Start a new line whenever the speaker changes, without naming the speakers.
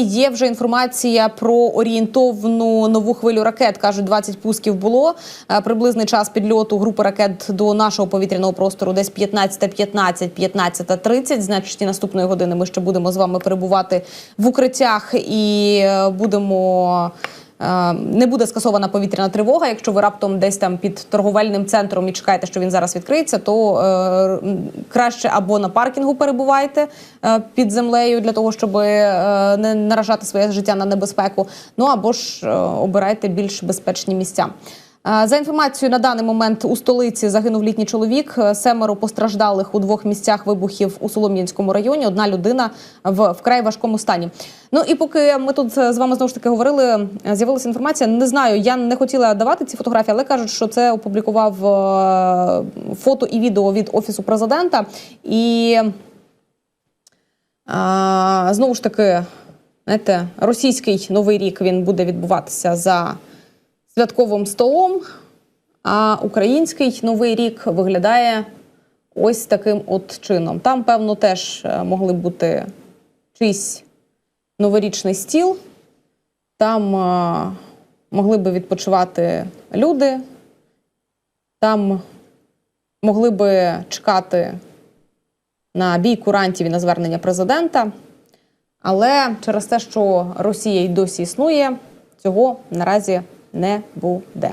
Є вже інформація про орієнтовну нову хвилю ракет. кажуть, 20 пусків було. Е, Приблизний час підльоту групи ракет до нашого повітряного простору десь 15.15, 15.30. Значить, і наступної години ми ще будемо з вами перебувати в укриттях і е, будемо. Е, Не буде скасована повітряна тривога. Якщо ви раптом десь там під торговельним центром і чекаєте, що він зараз відкриється, то е, краще або на паркінгу перебувайте е, під землею для того, щоб не наражати своє життя на небезпеку. Ну або ж обирайте більш безпечні місця. Е, За інформацією на даний момент у столиці загинув літній чоловік. Е, Семеро постраждалих у двох місцях вибухів у Солом'янському районі. Одна людина в вкрай важкому стані. Ну і поки ми тут е, з вами знову ж таки говорили, з'явилася інформація. Не знаю, я не хотіла давати ці фотографії, але кажуть, що це опублікував фото і відео від офісу президента. І знову ж таки, знаєте, російський новий рік він буде відбуватися за святковим столом, а український новий рік виглядає ось таким от чином. Там, певно, теж е, могли бути чийсь новорічний стіл, там е, могли би відпочивати люди, там могли би чекати на бій курантів і на звернення президента. Але через те, що Росія й досі існує, цього наразі не буде.